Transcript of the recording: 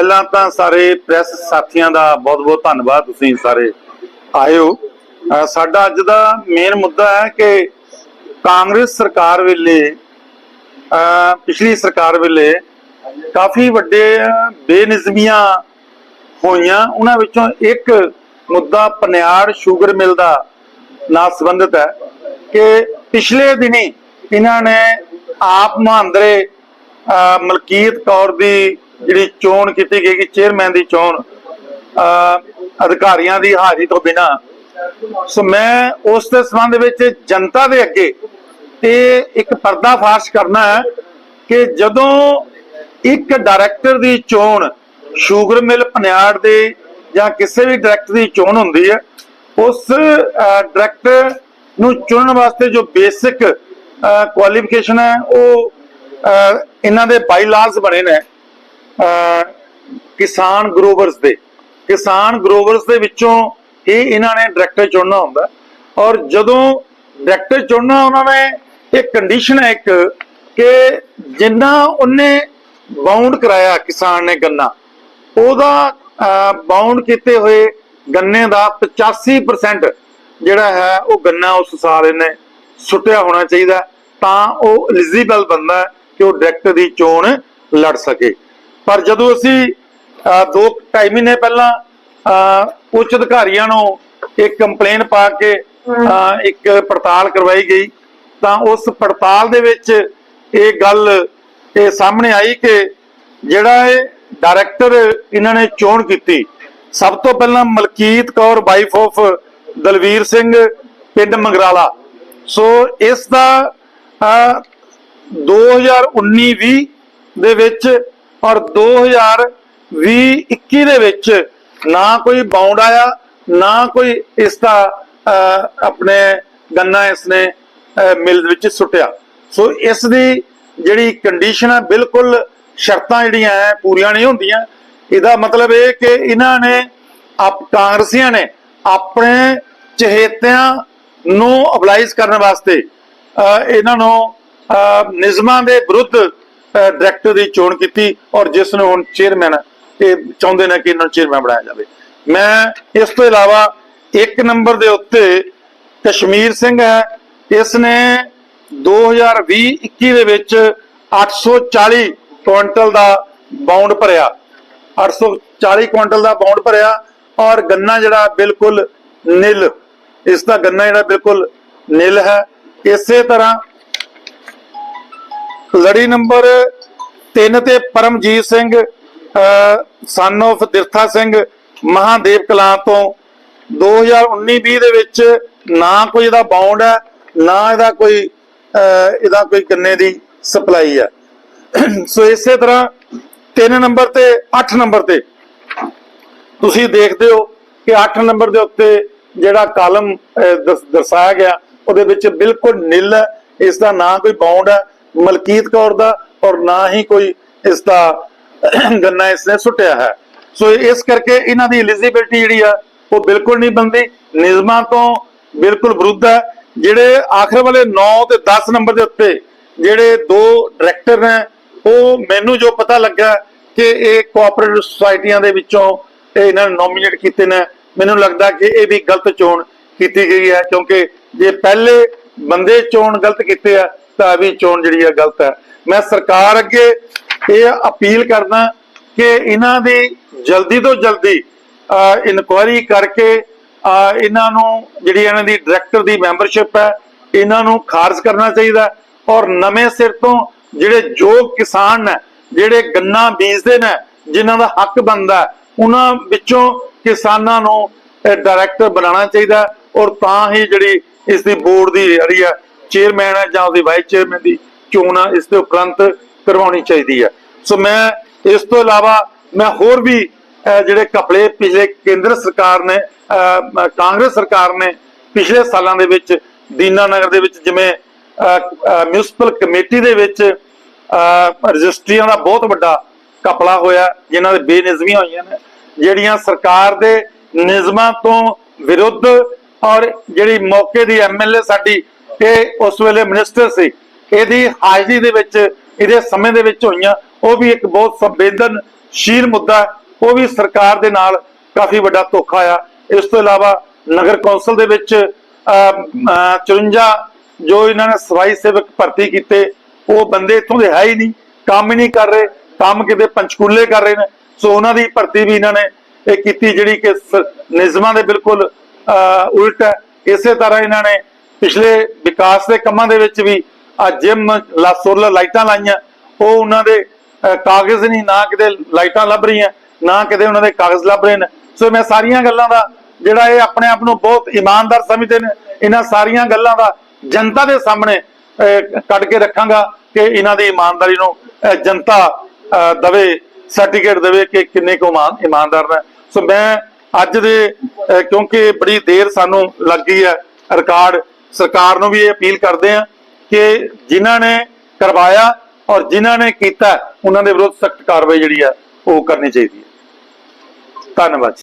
ਪਹਿਲਾਂ ਤਾਂ ਸਾਰੇ ਪ੍ਰੈਸ ਸਾਥੀਆਂ ਦਾ ਬਹੁਤ-ਬਹੁਤ ਧੰਨਵਾਦ, ਤੁਸੀਂ ਸਾਰੇ ਆਏ ਹੋ ਅਹ ਸਾਡਾ ਅੱਜ ਦਾ ਮੇਨ ਮੁੱਦਾ ਹੈ ਕਿ ਕਾਂਗਰਸ ਸਰਕਾਰ ਵੇਲੇ ਪਿਛਲੀ ਸਰਕਾਰ ਵੇਲੇ ਕਾਫੀ ਵੱਡੇ ਬੇਨਿਜ਼ਮੀਆਂ ਹੋਈਆਂ। ਉਹਨਾਂ ਵਿੱਚੋਂ ਇੱਕ ਮੁੱਦਾ ਪਨਿਆੜ ਸ਼ੂਗਰ ਮਿਲ ਦਾ ਨਾਲ ਸੰਬੰਧਿਤ ਹੈ ਕਿ ਪਿਛਲੇ ਦਿਨੀ ਇਹਨਾਂ ਨੇ ਆਪ ਮਹਾਂਦਰੇ ਮਲਕੀਤ ਕੌਰ ਦੀ ਜਿਹੜੀ ਚੋਣ ਕੀਤੀ ਗਈ ਕਿ ਚੇਅਰਮੈਨ ਦੀ ਚੋਣ ਅਧਿਕਾਰੀਆਂ ਦੀ ਹਾਜ਼ਰੀ ਤੋਂ ਬਿਨਾ। ਸੋ ਮੈਂ ਉਸ ਦੇ ਸੰਬੰਧ ਵਿੱਚ ਜਨਤਾ ਦੇ ਅੱਗੇ ਤੇ ਇੱਕ ਪਰਦਾ ਪਰਦਾਫਾਸ਼ ਕਰਨਾ ਹੈ ਕਿ ਜਦੋਂ ਇੱਕ ਡਾਇਰੈਕਟਰ ਦੀ ਚੋਣ ਸ਼ੂਗਰ ਮਿਲ ਪਨਿਆੜ ਦੇ ਜਾਂ ਕਿਸੇ ਵੀ ਡਾਇਰੈਕਟਰ ਦੀ ਚੋਣ ਹੁੰਦੀ ਹੈ, ਉਸ ਡਾਇਰੈਕਟਰ ਨੂੰ ਚੁਣਨ ਵਾਸਤੇ ਜੋ ਬੇਸਿਕ ਕੁਆਲੀਫਿਕੇਸ਼ਨ ਹੈ, ਉਹ ਇਹਨਾਂ ਦੇ ਬਾਈਲਾਜ਼ ਬਣੇ ਨੇ। ਕਿਸਾਨ ਗਰੋਵਰਸ ਦੇ, ਕਿਸਾਨ ਗਰੋਵਰਸ ਦੇ ਵਿੱਚੋਂ ਹੀ ਇਹਨਾਂ ਨੇ ਡਾਇਰੈਕਟਰ ਚੁਣਨਾ ਹੁੰਦਾ। ਔਰ ਜਦੋਂ ਡਾਇਰੈਕਟਰ ਚੁਣਨਾ ਉਹਨਾਂ ਨੇ ਇੱਕ ਕੰਡੀਸ਼ਨ ਹੈ ਇੱਕ ਕਿ ਜਿੰਨਾ ਉਹਨੇ ਬਾਉਂਡ ਕਰਾਇਆ ਕਿਸਾਨ ਨੇ ਗੰਨਾ, ਉਹਦਾ ਬਾਉਂਡ ਕੀਤੇ ਹੋਏ ਗੰਨੇ ਦਾ 85% ਜਿਹੜਾ ਹੈ ਉਹ ਗੰਨਾ ਉਸ ਸਾਲ ਇਹਨੇ ਸੁੱਟਿਆ ਹੋਣਾ ਚਾਹੀਦਾ ਤਾਂ ਉਹ ਐਲੀਜੀਬਲ ਬੰਦਾ ਕਿ ਉਹ ਡਾਇਰੈਕਟਰ ਦੀ ਚੋਣ ਲੜ ਸਕੇ। ਪਰ ਜਦੋਂ ਅਸੀਂ ਦੋ ਢਾਈ ਮਹੀਨੇ ਪਹਿਲਾਂ ਉੱਚ ਅਧਿਕਾਰੀਆਂ ਨੂੰ ਇੱਕ ਕੰਪਲੇਨ ਪਾ ਕੇ ਇੱਕ ਪੜਤਾਲ ਕਰਵਾਈ ਗਈ ਤਾਂ ਉਸ ਪੜਤਾਲ ਦੇ ਵਿੱਚ ਇਹ ਗੱਲ ਇਹ ਸਾਹਮਣੇ ਆਈ ਕਿ ਜਿਹੜਾ ਇਹ ਡਾਇਰੈਕਟਰ ਇਹਨਾਂ ਨੇ ਚੋਣ ਕੀਤੀ ਸਭ ਤੋਂ ਪਹਿਲਾਂ ਮਲਕੀਤ ਕੌਰ ਵਾਈਫ ਆਫ ਦਲਵੀਰ ਸਿੰਘ ਪਿੰਡ ਮੰਗਰਾਲਾ। ਸੋ ਇਸ ਦਾ ਅਹ, 2019-20 ਦੇ ਵਿੱਚ ਔਰ 2020-21 ਦੇ ਵਿੱਚ ਨਾ ਕੋਈ ਬਾਉਂਡ ਆਇਆ ਨਾ ਕੋਈ ਇਸ ਦਾ ਆਪਣੇ ਗੰਨਾ ਇਸਨੇ ਅਹ, ਮਿਲ ਵਿੱਚ ਸੁੱਟਿਆ। ਸੋ ਇਸ ਦੀ ਜਿਹੜੀ ਕੰਡੀਸ਼ਨ ਹੈ ਬਿਲਕੁਲ ਸ਼ਰਤਾਂ ਜਿਹੜੀਆਂ ਹੈ ਪੂਰੀਆਂ ਨਹੀਂ ਹੁੰਦੀਆਂ। ਇਹਦਾ ਮਤਲਬ ਇਹ ਕਿ ਇਹਨਾਂ ਨੇ ਆਪ ਕਾਂਗਰਸੀਆਂ ਨੇ ਆਪਣੇ ਚਹੇਤਿਆਂ ਨੂੰ ਅਬਲਾਈਜ਼ ਕਰਨ ਵਾਸਤੇ ਅਹ, ਇਹਨਾਂ ਨੂੰ ਨਿਯਮਾਂ ਦੇ ਵਿਰੁੱਧ ਡਾਇਰੈਕਟਰ ਦੀ ਚੋਣ ਕੀਤੀ ਔਰ ਜਿਸ ਨੂੰ ਹੁਣ ਚੇਅਰਮੈਨ ਇਹ ਚਾਹੁੰਦੇ ਨੇ ਕਿ ਇਹਨਾਂ ਨੂੰ ਚੇਅਰਮੈਨ ਬਣਾਇਆ ਜਾਵੇ। ਮੈਂ ਇਸ ਤੋਂ ਇਲਾਵਾ ਇੱਕ ਨੰਬਰ ਦੇ ਉੱਤੇ ਕਸ਼ਮੀਰ ਸਿੰਘ ਹੈ। ਇਸ ਨੇ 2020-21 ਦੇ ਵਿੱਚ 840 ਕੁਇੰਟਲ ਦਾ ਬਾਉਂਡ ਭਰਿਆ। 840 ਕੁਇੰਟਲ ਦਾ ਬਾਉਂਡ ਭਰਿਆ ਔਰ ਗੰਨਾ ਜਿਹੜਾ ਬਿਲਕੁਲ ਨਿਲ, ਇਸ ਦਾ ਗੰਨਾ ਜਿਹੜਾ ਬਿਲਕੁਲ ਨਿਲ ਹੈ। ਇਸੇ ਤਰ੍ਹਾਂ ਲੜੀ ਨੰਬਰ 3 ਤੇ ਪਰਮਜੀਤ ਸਿੰਘ ਸਨ of ਦਿਰਥਾ ਸਿੰਘ, ਮਹਾਦੇਵ ਕਲਾਂ ਤੋਂ। 2019-20 ਦੇ ਵਿੱਚ ਨਾ ਕੋਈ ਇਹਦਾ ਬਾਉਂਡ ਹੈ, ਨਾ ਇਹਦਾ ਕੋਈ ਇਹਦਾ ਕੋਈ ਗੰਨੇ ਦੀ ਸਪਲਾਈ ਹੈ। ਸੋ ਇਸੇ ਤਰ੍ਹਾਂ 3 ਨੰਬਰ ਤੇ 8 ਨੰਬਰ ਤੇ। ਤੁਸੀਂ ਦੇਖਦੇ ਹੋ ਕਿ 8 ਨੰਬਰ ਦੇ ਉੱਤੇ ਜਿਹੜਾ ਕਾਲਮ ਦਰਸਾਇਆ ਗਿਆ, ਉਹਦੇ ਵਿੱਚ ਬਿਲਕੁਲ ਨਿਲ ਇਸ ਦਾ ਨਾ ਕੋਈ ਬਾਉਂਡ ਹੈ ਮਲਕੀਤ ਕੌਰ ਦਾ ਔਰ ਨਾ ਹੀ ਕੋਈ ਇਸ ਦਾ ਗੰਨਾ ਇਸਨੇ ਸੁੱਟਿਆ ਹੈ। ਸੋ ਇਸ ਕਰਕੇ ਇਹਨਾਂ ਦੀ ਐਲੀਜੀਬਿਲਟੀ ਜਿਹੜੀ ਆ, ਉਹ ਬਿਲਕੁਲ ਨਹੀਂ ਬੰਦੀ ਨਿਯਮਾਂ ਤੋਂ ਬਿਲਕੁਲ ਵਿਰੁੱਧ ਹੈ। ਜਿਹੜੇ ਆਖਰ ਵਾਲੇ 9 ਤੇ 10 ਨੰਬਰ ਦੇ ਉੱਤੇ ਜਿਹੜੇ ਦੋ ਡਾਇਰੈਕਟਰ ਨੇ, ਉਹ ਮੈਨੂੰ ਜੋ ਪਤਾ ਲੱਗਾ ਕਿ ਇਹ ਕੋਆਪਰੇਟਿਵ ਸੁਸਾਇਟੀਆਂ ਦੇ ਵਿੱਚੋਂ ਇਹ ਇਹਨਾਂ ਨੇ ਨੋਮੀਨੇਟ ਕੀਤੇ ਨੇ, ਮੈਨੂੰ ਲੱਗਦਾ ਕਿ ਇਹ ਵੀ ਗਲਤ ਚੋਣ ਕੀਤੀ ਗਈ ਹੈ। ਕਿਉਂਕਿ ਜੇ ਪਹਿਲੇ ਬੰਦੇ ਚੋਣ ਗਲਤ ਕੀਤੇ ਆ ਤਾਂ ਵੀ ਚੋਣ ਜਿਹੜੀ ਹੈ ਗਲਤ ਹੈ। ਮੈਂ ਸਰਕਾਰ ਅੱਗੇ ਇਹ ਅਪੀਲ ਕਰਦਾ ਕਿ ਇਹਨਾਂ ਦੀ ਜਲਦੀ ਤੋਂ ਜਲਦੀ ਇਨਕੁਆਇਰੀ ਕਰਕੇ ਇਹਨਾਂ ਨੂੰ ਜਿਹੜੀ ਇਹਨਾਂ ਦੀ ਡਾਇਰੈਕਟਰ ਦੀ ਮੈਂਬਰਸ਼ਿਪ ਹੈ, ਇਹਨਾਂ ਨੂੰ ਖਾਰਜ ਕਰਨਾ ਚਾਹੀਦਾ ਔਰ ਨਵੇਂ ਸਿਰ ਤੋਂ ਜਿਹੜੇ ਯੋਗ ਕਿਸਾਨ ਨੇ, ਜਿਹੜੇ ਗੰਨਾ ਬੀਜਦੇ ਨੇ, ਜਿਨ੍ਹਾਂ ਦਾ ਹੱਕ ਬਣਦਾ ਉਹਨਾਂ ਵਿੱਚੋਂ ਕਿਸਾਨਾਂ ਨੂੰ ਡਾਇਰੈਕਟਰ ਬਣਾਉਣਾ ਚਾਹੀਦਾ ਔਰ ਤਾਂ ਹੀ ਜਿਹੜੀ ਇਸ ਦੀ ਬੋਰਡ ਦੀ ਜਿਹੜੀ ਹੈ ਚੇਅਰਮੈਨ ਹੈ ਜਾਂ ਉਹਦੀ ਵਾਈਸ ਚੇਅਰਮੈਨ ਦੀ ਚੋਣ ਆ, ਇਸ ਦੇ ਉਪਰੰਤ ਕਰਵਾਉਣੀ ਚਾਹੀਦੀ ਹੈ ਸੋ ਮੈਂ ਇਸ ਤੋਂ ਇਲਾਵਾ ਮੈਂ ਹੋਰ ਵੀ ਜਿਹੜੇ ਕਪੜੇ ਪਿਛਲੇ ਕੇਂਦਰ ਸਰਕਾਰ ਨੇ ਕਾਂਗਰਸ ਸਰਕਾਰ ਨੇ ਪਿਛਲੇ ਸਾਲਾਂ ਦੇ ਵਿੱਚ ਦੀਨਾਨਗਰ ਦੇ ਵਿੱਚ ਜਿਵੇਂ ਮਿਊਨਿਸਪਲ ਕਮੇਟੀ ਦੇ ਵਿੱਚ ਰਜਿਸਟਰੀਆਂ ਦਾ ਬਹੁਤ ਵੱਡਾ ਕਪੜਾ ਹੋਇਆ, ਜਿਨ੍ਹਾਂ ਦੇ ਬੇਨਿਜ਼ਮੀਆਂ ਹੋਈਆਂ ਨੇ, ਜਿਹੜੀਆਂ ਸਰਕਾਰ ਦੇ ਨਿਯਮਾਂ ਤੋਂ ਵਿਰੁੱਧ ਔਰ ਜਿਹੜੀ ਮੌਕੇ ਦੀ ਐਮਐਲਏ ਸਾਡੀ ਇਹ ਉਸ ਵੇਲੇ ਮਿਨਿਸਟਰ ਸੀ। ਇਹਦੀ ਹਾਜ਼ਰੀ ਦੇ ਵਿੱਚ, ਇਹਦੇ ਸਮੇਂ ਦੇ ਵਿੱਚ ਹੋਈਆਂ, ਉਹ ਵੀ ਇੱਕ ਬਹੁਤ ਸੰਵੇਦਨ ਮੁੱਦਾ ਉਹ ਵੀ ਸਰਕਾਰ ਦੇ ਨਾਲ ਕਾਫੀ ਵੱਡਾ ਧੋਖਾ ਆ ਇਸ ਤੋਂ ਇਲਾਵਾ ਨਗਰ ਕੌਂਸਲ ਦੇ ਵਿੱਚ 54 ਜੋ ਇਹਨਾਂ ਨੇ ਸਫ਼ਾਈ ਸੇਵਕ ਭਰਤੀ ਕੀਤੇ, ਉਹ ਬੰਦੇ ਇਥੋਂ ਦੇ ਹੈ ਹੀ ਨਹੀਂ, ਕੰਮ ਹੀ ਨਹੀਂ ਕਰ ਰਹੇ, ਕੰਮ ਕਿਤੇ ਪੰਚਕੂਲੇ ਕਰ ਰਹੇ ਨੇ। ਸੋ ਉਹਨਾਂ ਦੀ ਭਰਤੀ ਵੀ ਇਹਨਾਂ ਨੇ ਇਹ ਕੀਤੀ ਜਿਹੜੀ ਕਿ ਨਿਯਮਾਂ ਦੇ ਬਿਲਕੁਲ ਉਲਟ ਹੈ। ਇਸੇ ਤਰ੍ਹਾਂ ਇਹਨਾਂ ਨੇ ਪਿਛਲੇ ਵਿਕਾਸ ਦੇ ਕੰਮਾਂ ਦੇ ਵਿੱਚ ਵੀ ਆ ਜਿਮ ਲਾ ਸੋਲਰ ਲਾਈਟਾਂ ਲਾਈਆਂ ਉਹ ਉਹਨਾਂ ਦੇ ਕਾਗਜ਼ ਨਹੀਂ ਨਾ ਕਿਤੇ ਲਾਈਟਾਂ ਲੱਭ ਰਹੀਆਂ ਨਾ ਕਿਤੇ ਉਹਨਾਂ ਦੇ ਕਾਗਜ਼ ਲੱਭ ਰਹੇ ਨੇ। ਸੋ ਮੈਂ ਸਾਰੀਆਂ ਗੱਲਾਂ ਦਾ ਜਿਹੜਾ ਇਹ ਆਪਣੇ ਆਪ ਨੂੰ ਬਹੁਤ ਇਮਾਨਦਾਰ ਸਮਝਦੇ ਨੇ ਇਹਨਾਂ ਸਾਰੀਆਂ ਗੱਲਾਂ ਦਾ ਜਨਤਾ ਦੇ ਸਾਹਮਣੇ ਕੱਢ ਕੇ ਰੱਖਾਂਗਾ ਕਿ ਇਹਨਾਂ ਦੀ ਇਮਾਨਦਾਰੀ ਨੂੰ ਜਨਤਾ ਅਹ, ਦਵੇ ਸਰਟੀਫਿਕੇਟ ਦੇਵੇ ਕਿ ਕਿੰਨੇ ਕੁ ਇਮਾਨ- ਇਮਾਨਦਾਰ ਨੇ। ਸੋ ਮੈਂ ਅੱਜ ਦੇ ਕਿਉਂਕਿ ਬੜੀ ਦੇਰ ਸਾਨੂੰ ਲੱਗ ਗਈ ਹੈ ਰਿਕਾਰਡ ਸਰਕਾਰ ਨੂੰ ਵੀ ਇਹ ਅਪੀਲ ਕਰਦੇ ਆ ਕਿ ਜਿਨ੍ਹਾਂ ਨੇ ਕਰਵਾਇਆ ਔਰ ਜਿਨ੍ਹਾਂ ਨੇ ਕੀਤਾ, ਉਹਨਾਂ ਦੇ ਵਿਰੁੱਧ ਸਖਤ ਕਾਰਵਾਈ ਜਿਹੜੀ ਹੈ ਉਹ ਕਰਨੀ ਚਾਹੀਦੀ ਹੈ ਧੰਨਵਾਦ ਜੀ।